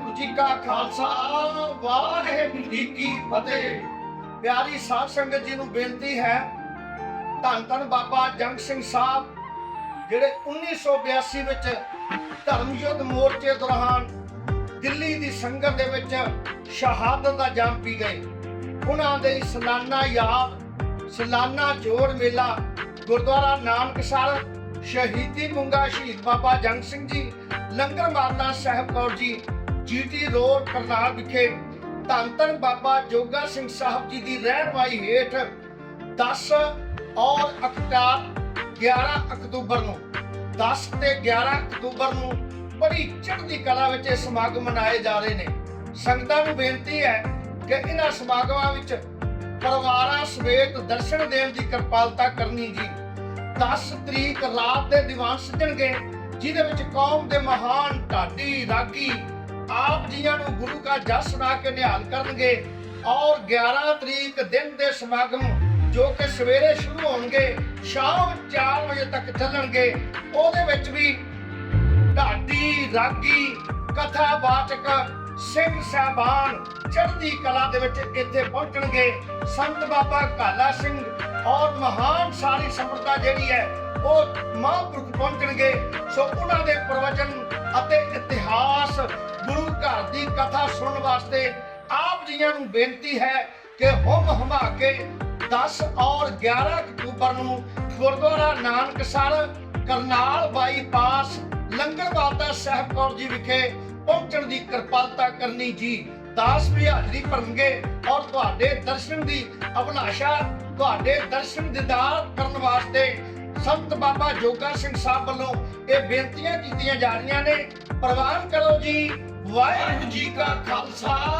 ਵਾਹਿਗੁਰੂ ਜੀ ਕਾ ਖਾਲਸਾ, ਵਾਹਿਗੁਰੂ ਜੀ ਕੀ ਫਤਿਹ। ਪਿਆਰੀ ਸਾਧ ਸੰਗਤ ਜੀ ਨੂੰ ਬੇਨਤੀ ਹੈ, ਧੰਨ ਧੰਨ ਬਾਬਾ ਜੰਗ ਸਿੰਘ ਸਾਹਿਬ, ਜਿਹੜੇ 1982 ਵਿੱਚ ਧਰਮ ਯੁੱਧ ਮੋਰਚੇ ਦੌਰਾਨ ਦਿੱਲੀ ਦੀ ਸੰਗਤ ਦੇ ਵਿੱਚ ਸ਼ਹਾਦਤ ਦਾ ਜਾਮ ਪੀ ਗਏ। ਉਹਨਾਂ ਦੇ ਸਲਾਨਾ ਯਾਦ, ਸਾਲਾਨਾ ਜੋੜ ਮੇਲਾ, ਗੁਰਦੁਆਰਾ ਨਾਨਕਸਰ ਸ਼ਹੀਦੀ ਮੁੰਗਾ ਸ਼ਹੀਦ ਬਾਬਾ ਜੰਗ ਸਿੰਘ ਜੀ, ਲੰਗਰ ਮਾਤਾ ਸਾਹਿਬ ਕੌਰ ਜੀ ਜੀਟੀ ਰੋਡ ਕਰਨਾਲ ਵਿਖੇ ਧੰਨ ਧੰਨ ਬਾਬਾ ਜੋਗਾ ਸਿੰਘ ਸਾਹਿਬ ਜੀ ਦੀ ਰਹਿਨਵਾਈ ਹੇਠ 10 ਔਰ ਅਕਤਾਰ 11 ਅਕਤੂਬਰ ਨੂੰ 10 ਤੇ 11 ਅਕਤੂਬਰ ਨੂੰ ਬੜੀ ਚੜ੍ਹਦੀ ਕਲਾ ਵਿੱਚ ਇਹ ਸਮਾਗਮ ਮਨਾਏ ਜਾ ਰਹੇ ਨੇ। ਸੰਗਤਾਂ ਨੂੰ ਬੇਨਤੀ ਹੈ ਕਿ ਇਹਨਾਂ ਸਮਾਗਮਾਂ ਵਿੱਚ ਪਰਿਵਾਰਾਂ ਸਮੇਤ ਦਰਸ਼ਨ ਦੇਣ ਦੀ ਕਿਰਪਾਲਤਾ ਕਰਨੀ ਜੀ। 10 ਤਰੀਕ ਰਾਤ ਦੇ ਦੀਵਾਨ ਸੱਜਣਗੇ, ਜਿਹਦੇ ਵਿੱਚ ਕੌਮ ਦੇ ਮਹਾਨ ਢਾਡੀ ਰਾਗੀ ਆਪ ਜੀਆਂ ਨੂੰ ਗੁਰੂ ਕਾ ਜਸ ਸੁਣਾ ਕੇ ਨਿਹਾਲ ਕਰਨਗੇ ਔਰ 11 ਤਰੀਕ ਦਿਨ ਦੇ ਸਮਾਗਮ ਜੋ ਕਿ ਸਵੇਰੇ ਸ਼ੁਰੂ ਹੋਣਗੇ, ਸ਼ਾਮ 4 ਵਜੇ ਤੱਕ ਚੱਲਣਗੇ। ਉਹਦੇ ਵਿੱਚ ਵੀ ਢਾਡੀ, ਰਾਗੀ ਕਥਾਵਾਚਕ ਸਿੰਘ ਸਾਹਿਬਾਨ ਚੜ੍ਹਦੀ ਕਲਾ ਦੇ ਵਿੱਚ ਇੱਥੇ ਪਹੁੰਚਣਗੇ। ਸੰਤ ਬਾਬਾ ਕਾਲਾ ਸਿੰਘ ਔਰ ਮਹਾਨ ਸਾਰੀ ਸੰਪਰਦਾ ਜਿਹੜੀ ਹੈ, ਉਹ ਮਹਾਂਪੁਰਖ ਪਹੁੰਚਣਗੇ। ਸੋ ਉਹਨਾਂ ਦੇ ਪ੍ਰਵਚਨ ਅਤੇ ਇਤਿਹਾਸ ਗੁਰੂ ਘਰ ਦੀ ਕਥਾ ਸੁਣਨ ਵਾਸਤੇ ਆਪ ਜੀਆਂ ਨੂੰ ਬੇਨਤੀ ਹੈ ਕਿ ਹੁਮ ਹਮਾ ਕੇ 10 ਔਰ 11 ਅਕਤੂਬਰ ਨੂੰ ਗੁਰਦੁਆਰਾ ਨਾਨਕਸਰ ਕਰਨਾਲ ਬਾਈਪਾਸ ਲੰਗਰ ਸਾਹਿਬ ਕੌਰ ਜੀ ਵਿਖੇ ਪਹੁੰਚਣ ਦੀ ਕਿਰਪਾਲਤਾ ਕਰਨੀ ਜੀ। ਦਾਸ ਵੀ ਹਾਜ਼ਰੀ ਭਰਨਗੇ ਔਰ ਤੁਹਾਡੇ ਦਰਸ਼ਨ ਦੀ ਅਭਿਲਾਸ਼ਾ ਤੁਹਾਡੇ ਦਰਸ਼ਨ ਦੀਦਾਰ ਕਰਨ ਵਾਸਤੇ ਸੰਤ ਬਾਬਾ ਜੋਗਾ ਸਿੰਘ ਸਾਹਿਬ ਵੱਲੋਂ ਇਹ ਬੇਨਤੀਆਂ ਕੀਤੀਆਂ ਜਾ ਰਹੀਆਂ ਨੇ। ਪ੍ਰਵਾਨ ਕਰੋ ਜੀ ਵਾਹਿਗੁਰੂ ਜੀ ਕਾ ਖਾਲਸਾ।